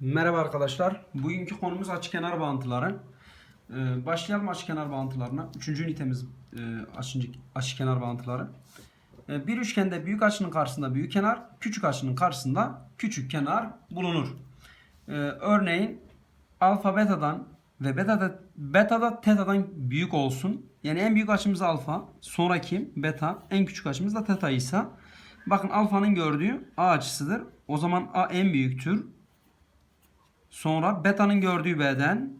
Merhaba arkadaşlar. Bugünkü konumuz açıkenar bağıntıları. Ee, başlayalım açıkenar bağıntılarına. Üçüncü ünitemiz e, açıncı, açıkenar bağıntıları. Ee, bir üçgende büyük açının karşısında büyük kenar, küçük açının karşısında küçük kenar bulunur. Ee, örneğin alfa betadan ve betada, betada tetadan büyük olsun. Yani en büyük açımız alfa, sonra kim? Beta, en küçük açımız da teta ise bakın alfanın gördüğü A açısıdır. O zaman A en büyüktür. Sonra beta'nın gördüğü B'den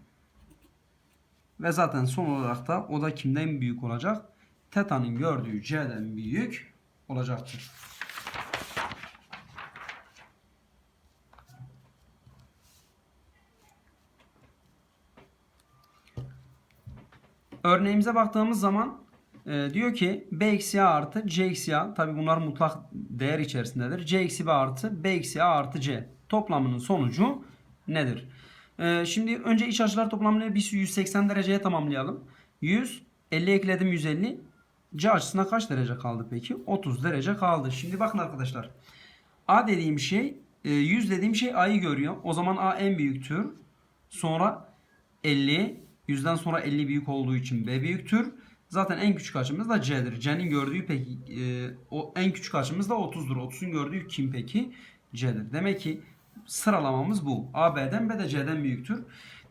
ve zaten son olarak da o da kimden büyük olacak? Teta'nın gördüğü C'den büyük olacaktır. Örneğimize baktığımız zaman e, diyor ki B eksi A artı C eksi A tabi bunlar mutlak değer içerisindedir. C eksi B artı B eksi A artı C toplamının sonucu nedir? E, şimdi önce iç açılar toplamını bir 180 dereceye tamamlayalım. 100, 50 ekledim 150. C açısına kaç derece kaldı peki? 30 derece kaldı. Şimdi bakın arkadaşlar. A dediğim şey, e, 100 dediğim şey A'yı görüyor. O zaman A en büyüktür. Sonra 50, 100'den sonra 50 büyük olduğu için B büyüktür. Zaten en küçük açımız da C'dir. C'nin gördüğü peki e, o en küçük açımız da 30'dur. 30'un gördüğü kim peki? C'dir. Demek ki sıralamamız bu. A B'den B de C'den büyüktür.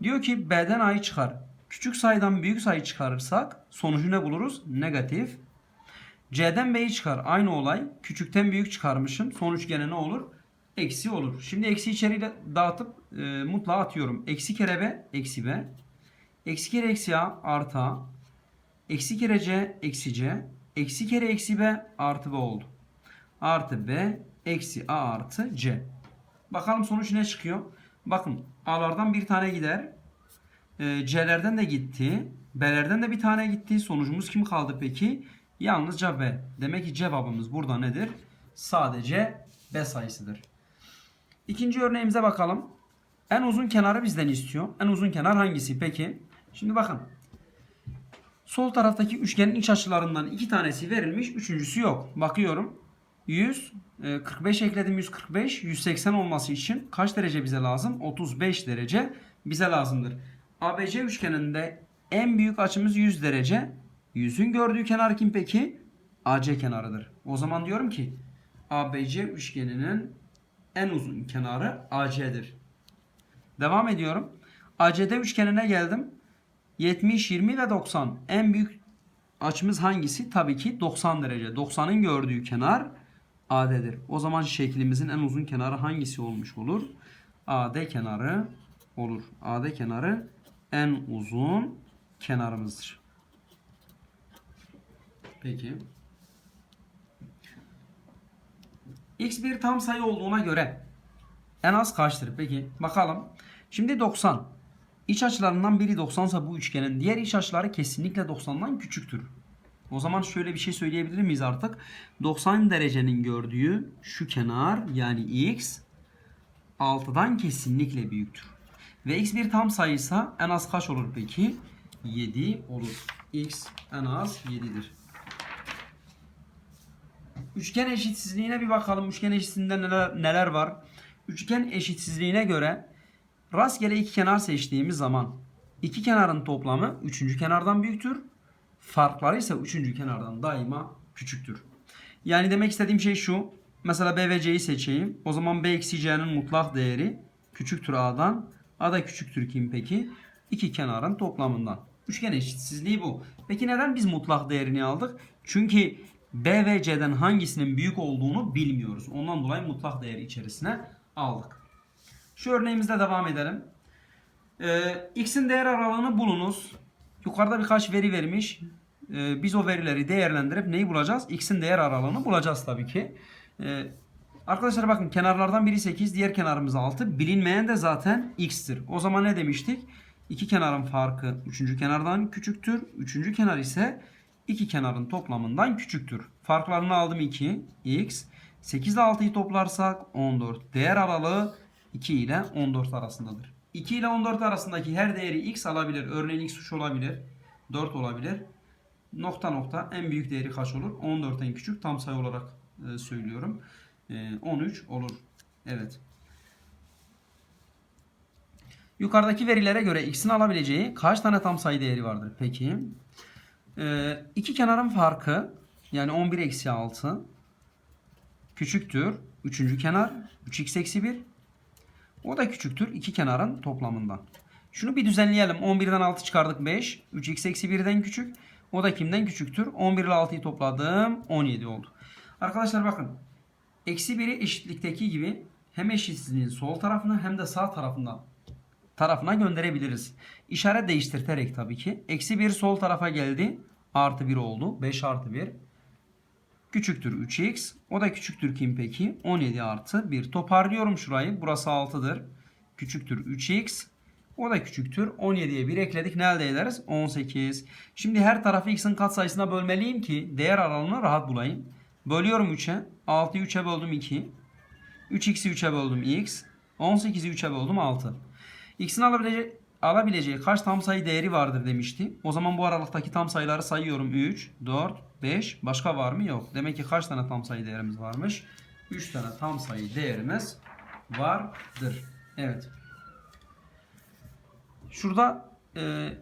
Diyor ki B'den A'yı çıkar. Küçük sayıdan büyük sayı çıkarırsak sonucu ne buluruz? Negatif. C'den B'yi çıkar. Aynı olay. Küçükten büyük çıkarmışım. Sonuç gene ne olur? Eksi olur. Şimdi eksi içeriyle dağıtıp e, mutlağa atıyorum. Eksi kere B, eksi B. Eksi kere eksi A artı A. Eksi kere C eksi C. Eksi kere eksi B artı B oldu. Artı B eksi A artı C. Bakalım sonuç ne çıkıyor? Bakın A'lardan bir tane gider. E, C'lerden de gitti. B'lerden de bir tane gitti. Sonucumuz kim kaldı peki? Yalnızca B. Demek ki cevabımız burada nedir? Sadece B sayısıdır. İkinci örneğimize bakalım. En uzun kenarı bizden istiyor. En uzun kenar hangisi peki? Şimdi bakın. Sol taraftaki üçgenin iç açılarından iki tanesi verilmiş. Üçüncüsü yok. Bakıyorum. 100, e, 45 ekledim 145. 180 olması için kaç derece bize lazım? 35 derece bize lazımdır. ABC üçgeninde en büyük açımız 100 derece. 100'ün gördüğü kenar kim peki? AC kenarıdır. O zaman diyorum ki ABC üçgeninin en uzun kenarı AC'dir. Devam ediyorum. ACD üçgenine geldim. 70, 20 ve 90. En büyük açımız hangisi? Tabii ki 90 derece. 90'ın gördüğü kenar AD'dir. O zaman şeklimizin en uzun kenarı hangisi olmuş olur? AD kenarı olur. AD kenarı en uzun kenarımızdır. Peki. X bir tam sayı olduğuna göre en az kaçtır? Peki bakalım. Şimdi 90. İç açılarından biri 90 ise bu üçgenin diğer iç açıları kesinlikle 90'dan küçüktür. O zaman şöyle bir şey söyleyebilir miyiz artık? 90 derecenin gördüğü şu kenar yani x 6'dan kesinlikle büyüktür. Ve x bir tam sayıysa en az kaç olur peki? 7 olur. x en az 7'dir. Üçgen eşitsizliğine bir bakalım. Üçgen eşitsizliğinde neler, neler var? Üçgen eşitsizliğine göre rastgele iki kenar seçtiğimiz zaman iki kenarın toplamı üçüncü kenardan büyüktür. Farkları ise üçüncü kenardan daima küçüktür. Yani demek istediğim şey şu. Mesela B ve C'yi seçeyim. O zaman B eksi C'nin mutlak değeri küçüktür A'dan. A da küçüktür kim peki? İki kenarın toplamından. Üçgen eşitsizliği bu. Peki neden biz mutlak değerini aldık? Çünkü B ve C'den hangisinin büyük olduğunu bilmiyoruz. Ondan dolayı mutlak değeri içerisine aldık. Şu örneğimizde devam edelim. Ee, X'in değer aralığını bulunuz. Yukarıda birkaç veri vermiş. Ee, biz o verileri değerlendirip neyi bulacağız? X'in değer aralığını bulacağız tabii ki. Ee, arkadaşlar bakın kenarlardan biri 8, diğer kenarımız 6. Bilinmeyen de zaten X'tir. O zaman ne demiştik? İki kenarın farkı üçüncü kenardan küçüktür. Üçüncü kenar ise iki kenarın toplamından küçüktür. Farklarını aldım 2. X. 8 ile 6'yı toplarsak 14. Değer aralığı 2 ile 14 arasındadır. 2 ile 14 arasındaki her değeri x alabilir. Örneğin x 3 olabilir. 4 olabilir. Nokta nokta en büyük değeri kaç olur? 14'ten küçük tam sayı olarak e, söylüyorum. E, 13 olur. Evet. Yukarıdaki verilere göre x'in alabileceği kaç tane tam sayı değeri vardır? Peki. Ee, iki kenarın farkı yani 11 eksi 6 küçüktür. Üçüncü kenar 3x eksi 1. O da küçüktür iki kenarın toplamından. Şunu bir düzenleyelim. 11'den 6 çıkardık 5. 3x eksi 1'den küçük. O da kimden küçüktür? 11 ile 6'yı topladım. 17 oldu. Arkadaşlar bakın. Eksi 1'i eşitlikteki gibi hem eşitsizliğin sol tarafına hem de sağ tarafına tarafına gönderebiliriz. İşaret değiştirterek tabii ki. Eksi 1 sol tarafa geldi. Artı 1 oldu. 5 artı 1. Küçüktür 3x. O da küçüktür kim peki? 17 artı 1. Toparlıyorum şurayı. Burası 6'dır. Küçüktür 3x. O da küçüktür. 17'ye 1 ekledik. Ne elde ederiz? 18. Şimdi her tarafı x'in katsayısına bölmeliyim ki değer aralığını rahat bulayım. Bölüyorum 3'e. 6'yı 3'e böldüm 2. 3x'i 3'e böldüm x. 18'i 3'e böldüm 6. X'in alabileceği, alabileceği kaç tam sayı değeri vardır demişti. O zaman bu aralıktaki tam sayıları sayıyorum. 3, 4, 5. Başka var mı? Yok. Demek ki kaç tane tam sayı değerimiz varmış? 3 tane tam sayı değerimiz vardır. Evet. Şurada e,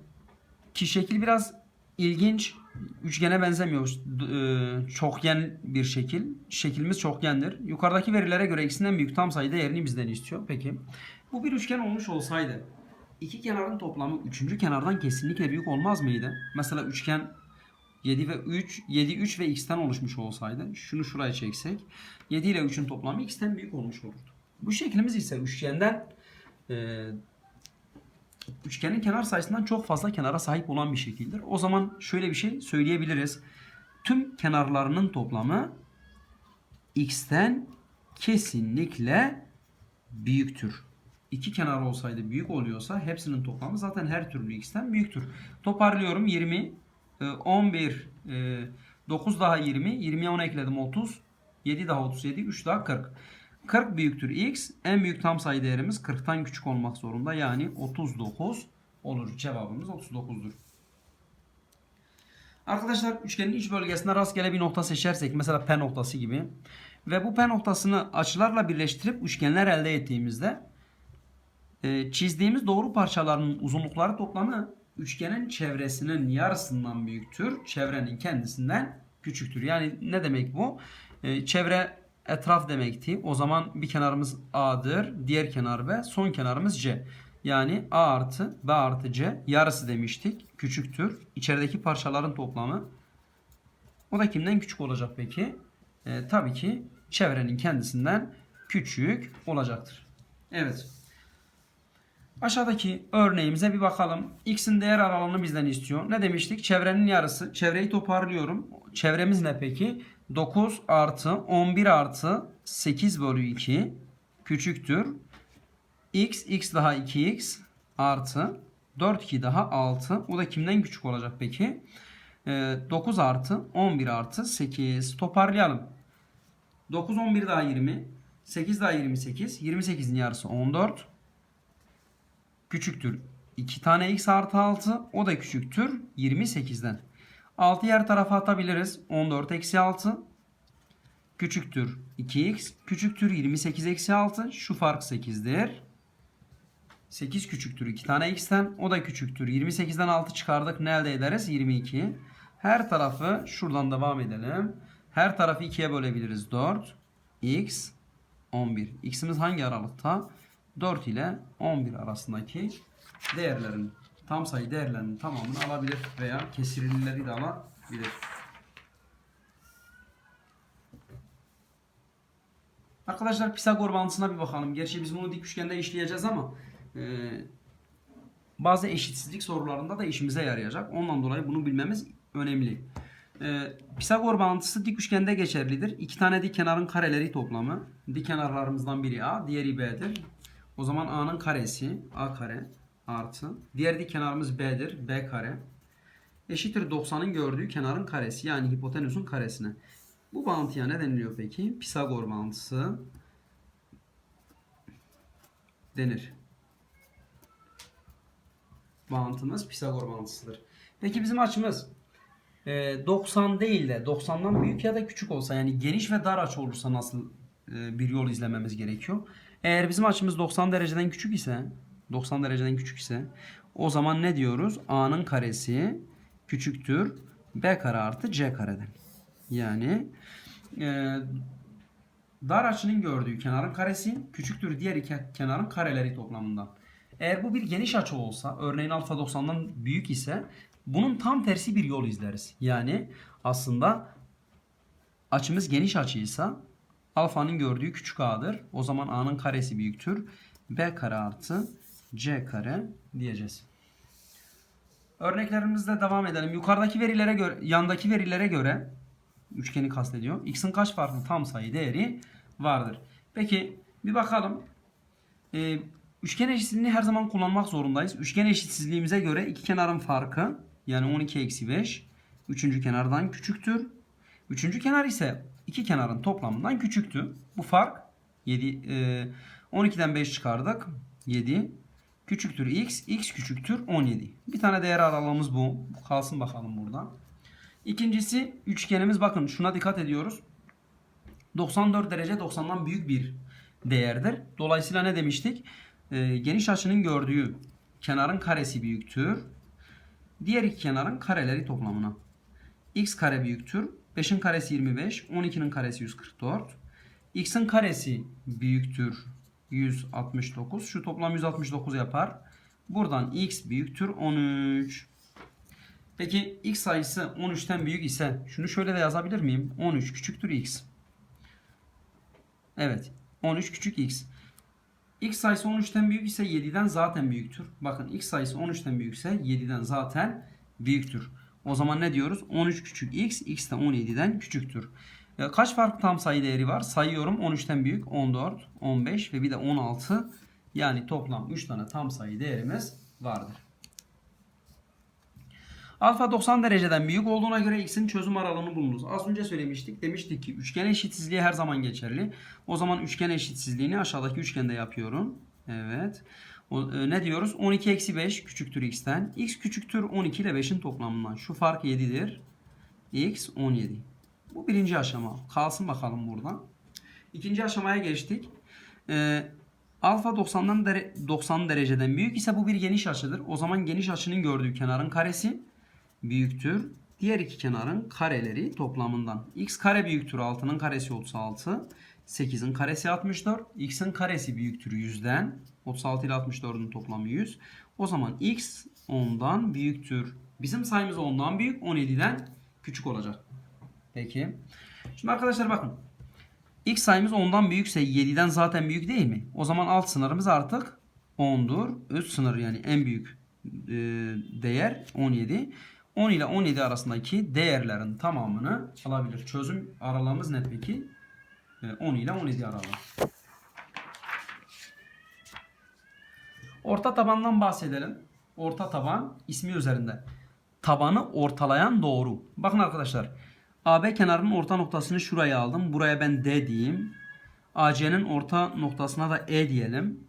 ki şekil biraz ilginç. Üçgene benzemiyor. E, çokgen bir şekil. Şeklimiz çokgendir. Yukarıdaki verilere göre ikisinden büyük tam sayı değerini bizden istiyor. Peki. Bu bir üçgen olmuş olsaydı iki kenarın toplamı üçüncü kenardan kesinlikle büyük olmaz mıydı? Mesela üçgen 7 ve 3, 7, 3 ve x'ten oluşmuş olsaydı şunu şuraya çeksek 7 ile 3'ün toplamı x'ten büyük olmuş olurdu. Bu şeklimiz ise üçgenden e, üçgenin kenar sayısından çok fazla kenara sahip olan bir şekildir. O zaman şöyle bir şey söyleyebiliriz. Tüm kenarlarının toplamı x'ten kesinlikle büyüktür. İki kenar olsaydı büyük oluyorsa hepsinin toplamı zaten her türlü x'ten büyüktür. Toparlıyorum 20, e, 11, e, 9 daha 20, 20'ye 10 ekledim 30, 7 daha 37, 3 daha 40. 40 büyüktür x. En büyük tam sayı değerimiz 40'tan küçük olmak zorunda. Yani 39 olur. Cevabımız 39'dur. Arkadaşlar üçgenin iç bölgesinde rastgele bir nokta seçersek mesela P noktası gibi ve bu P noktasını açılarla birleştirip üçgenler elde ettiğimizde e, çizdiğimiz doğru parçaların uzunlukları toplamı üçgenin çevresinin yarısından büyüktür. Çevrenin kendisinden küçüktür. Yani ne demek bu? E, çevre etraf demekti. O zaman bir kenarımız A'dır. Diğer kenar B. Son kenarımız C. Yani A artı B artı C yarısı demiştik. Küçüktür. İçerideki parçaların toplamı. O da kimden küçük olacak peki? E, tabii ki çevrenin kendisinden küçük olacaktır. Evet. Aşağıdaki örneğimize bir bakalım. X'in değer aralığını bizden istiyor. Ne demiştik? Çevrenin yarısı. Çevreyi toparlıyorum. Çevremiz ne peki? 9 artı 11 artı 8 bölü 2 küçüktür. X, x daha 2x artı 4, 2 daha 6. O da kimden küçük olacak peki? Ee, 9 artı 11 artı 8. Toparlayalım. 9, 11 daha 20. 8 daha 28. 28'in yarısı 14 küçüktür. 2 tane x artı 6 o da küçüktür 28'den. 6 yer tarafa atabiliriz. 14 eksi 6 küçüktür 2x küçüktür 28 eksi 6 şu fark 8'dir. 8 küçüktür 2 tane x'ten o da küçüktür. 28'den 6 çıkardık ne elde ederiz? 22. Her tarafı şuradan devam edelim. Her tarafı 2'ye bölebiliriz. 4 x 11. X'imiz hangi aralıkta? 4 ile 11 arasındaki değerlerin tam sayı değerlerinin tamamını alabilir veya kesirlileri de alabilir. Arkadaşlar Pisagor bağıntısına bir bakalım. Gerçi biz bunu dik üçgende işleyeceğiz ama e, bazı eşitsizlik sorularında da işimize yarayacak. Ondan dolayı bunu bilmemiz önemli. E, Pisagor bağıntısı dik üçgende geçerlidir. İki tane dik kenarın kareleri toplamı. Dik kenarlarımızdan biri A, diğeri B'dir. O zaman A'nın karesi A kare artı diğer dik kenarımız B'dir. B kare eşittir 90'ın gördüğü kenarın karesi yani hipotenüsün karesine. Bu bağıntıya ne deniliyor peki? Pisagor bağıntısı denir. Bağıntımız Pisagor bağıntısıdır. Peki bizim açımız e, 90 değil de 90'dan büyük ya da küçük olsa yani geniş ve dar açı olursa nasıl e, bir yol izlememiz gerekiyor? Eğer bizim açımız 90 dereceden küçük ise 90 dereceden küçükse o zaman ne diyoruz? A'nın karesi küçüktür B kare artı C kareden. Yani e, dar açının gördüğü kenarın karesi küçüktür diğer iki kenarın kareleri toplamından. Eğer bu bir geniş açı olsa örneğin alfa 90'dan büyük ise bunun tam tersi bir yol izleriz. Yani aslında açımız geniş açıysa alfanın gördüğü küçük a'dır. O zaman a'nın karesi büyüktür. b kare artı c kare diyeceğiz. Örneklerimizle devam edelim. Yukarıdaki verilere göre, yandaki verilere göre üçgeni kastediyor. X'in kaç farklı tam sayı değeri vardır? Peki bir bakalım. Ee, üçgen eşitsizliğini her zaman kullanmak zorundayız. Üçgen eşitsizliğimize göre iki kenarın farkı yani 12 eksi 5 üçüncü kenardan küçüktür. Üçüncü kenar ise iki kenarın toplamından küçüktü. Bu fark 7 e, 12'den 5 çıkardık. 7 küçüktür x, x küçüktür 17. Bir tane değer aralığımız bu. Kalsın bakalım burada. İkincisi üçgenimiz bakın şuna dikkat ediyoruz. 94 derece 90'dan büyük bir değerdir. Dolayısıyla ne demiştik? Ee, geniş açının gördüğü kenarın karesi büyüktür. Diğer iki kenarın kareleri toplamına. x kare büyüktür. 5'in karesi 25. 12'nin karesi 144. x'in karesi büyüktür 169. Şu toplam 169 yapar. Buradan x büyüktür 13. Peki x sayısı 13'ten büyük ise şunu şöyle de yazabilir miyim? 13 küçüktür x. Evet. 13 küçük x. X sayısı 13'ten büyük ise 7'den zaten büyüktür. Bakın x sayısı 13'ten büyükse 7'den zaten büyüktür. O zaman ne diyoruz? 13 küçük x, x de 17'den küçüktür. E, kaç farklı tam sayı değeri var? Sayıyorum 13'ten büyük 14, 15 ve bir de 16. Yani toplam 3 tane tam sayı değerimiz vardır. Alfa 90 dereceden büyük olduğuna göre x'in çözüm aralığını bulunuz. Az önce söylemiştik. Demiştik ki üçgen eşitsizliği her zaman geçerli. O zaman üçgen eşitsizliğini aşağıdaki üçgende yapıyorum. Evet. O, e, ne diyoruz? 12 eksi 5 küçüktür x'ten. x küçüktür 12 ile 5'in toplamından. Şu fark 7'dir. x 17. Bu birinci aşama. Kalsın bakalım burada. İkinci aşamaya geçtik. Ee, alfa 90'dan dere 90 dereceden büyük ise bu bir geniş açıdır. O zaman geniş açının gördüğü kenarın karesi büyüktür. Diğer iki kenarın kareleri toplamından. x kare büyüktür 6'nın karesi 36. 8'in karesi 64. x'in karesi büyüktür 100'den. 36 ile 64'ün toplamı 100. O zaman x 10'dan büyüktür. Bizim sayımız 10'dan büyük 17'den küçük olacak. Peki. Şimdi arkadaşlar bakın. X sayımız 10'dan büyükse 7'den zaten büyük değil mi? O zaman alt sınırımız artık 10'dur. Üst sınır yani en büyük e, değer 17. 10 ile 17 arasındaki değerlerin tamamını alabilir. Çözüm aralığımız ne peki? E, 10 ile 17 aralığı. Orta tabandan bahsedelim. Orta taban ismi üzerinde. Tabanı ortalayan doğru. Bakın arkadaşlar. AB kenarının orta noktasını şuraya aldım. Buraya ben D diyeyim. AC'nin orta noktasına da E diyelim.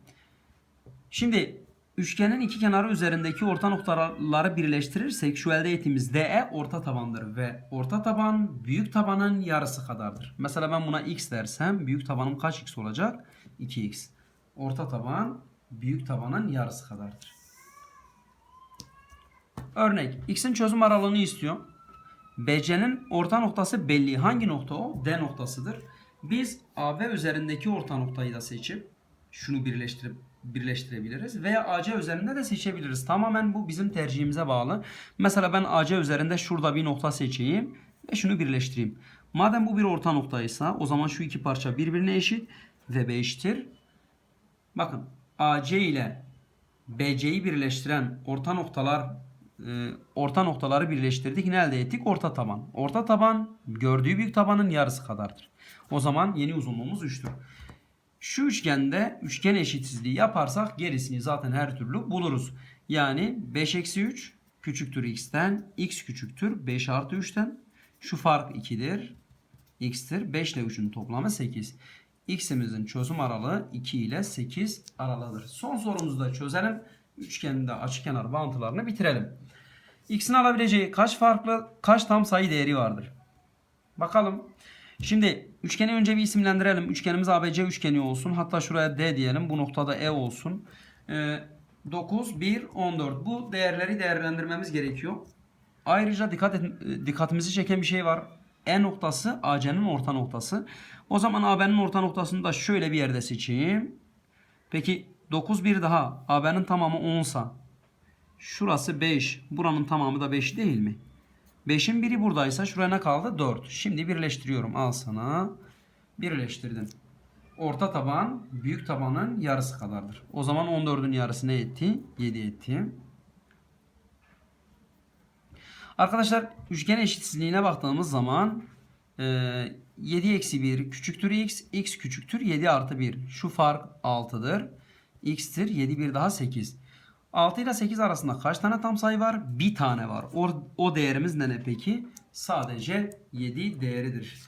Şimdi üçgenin iki kenarı üzerindeki orta noktaları birleştirirsek şu elde ettiğimiz DE orta tabandır ve orta taban büyük tabanın yarısı kadardır. Mesela ben buna x dersem büyük tabanım kaç x olacak? 2x. Orta taban büyük tabanın yarısı kadardır. Örnek x'in çözüm aralığını istiyor. BC'nin orta noktası belli. Hangi nokta o? D noktasıdır. Biz AB üzerindeki orta noktayı da seçip şunu birleştirip birleştirebiliriz veya AC üzerinde de seçebiliriz. Tamamen bu bizim tercihimize bağlı. Mesela ben AC üzerinde şurada bir nokta seçeyim ve şunu birleştireyim. Madem bu bir orta noktaysa o zaman şu iki parça birbirine eşit ve B. Bakın AC ile BC'yi birleştiren orta noktalar e, orta noktaları birleştirdik. Ne elde ettik? Orta taban. Orta taban gördüğü büyük tabanın yarısı kadardır. O zaman yeni uzunluğumuz 3'tür. Şu üçgende üçgen eşitsizliği yaparsak gerisini zaten her türlü buluruz. Yani 5 eksi 3 küçüktür x'ten. x küçüktür 5 artı 3'ten. Şu fark 2'dir. x'tir. 5 ile 3'ün toplamı 8. x'imizin çözüm aralığı 2 ile 8 aralığıdır. Son sorumuzu da çözelim. Üçgende açıkenar bağıntılarını bitirelim. X'in alabileceği kaç farklı kaç tam sayı değeri vardır? Bakalım. Şimdi üçgeni önce bir isimlendirelim. Üçgenimiz ABC üçgeni olsun. Hatta şuraya D diyelim. Bu noktada E olsun. Ee, 9, 1, 14. Bu değerleri değerlendirmemiz gerekiyor. Ayrıca dikkat et, dikkatimizi çeken bir şey var. E noktası AC'nin orta noktası. O zaman AB'nin orta noktasını da şöyle bir yerde seçeyim. Peki 9 bir daha AB'nin tamamı 10 sa şurası 5. Buranın tamamı da 5 değil mi? 5'in biri buradaysa şuraya ne kaldı? 4. Şimdi birleştiriyorum. Al sana. Birleştirdim. Orta taban büyük tabanın yarısı kadardır. O zaman 14'ün yarısı ne etti? 7 etti. Arkadaşlar üçgen eşitsizliğine baktığımız zaman e, 7 eksi 1 küçüktür x, x küçüktür 7 artı 1. Şu fark 6'dır. x'tir 7 bir daha 8. 6 ile 8 arasında kaç tane tam sayı var? Bir tane var. O, o değerimiz ne ne peki? Sadece 7 değeridir.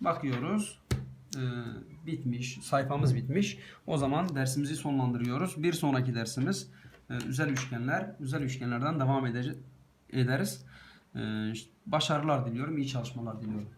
Bakıyoruz. Ee, bitmiş. Sayfamız bitmiş. O zaman dersimizi sonlandırıyoruz. Bir sonraki dersimiz e, özel üçgenler. Özel üçgenlerden devam ederiz. Ee, başarılar diliyorum. iyi çalışmalar diliyorum.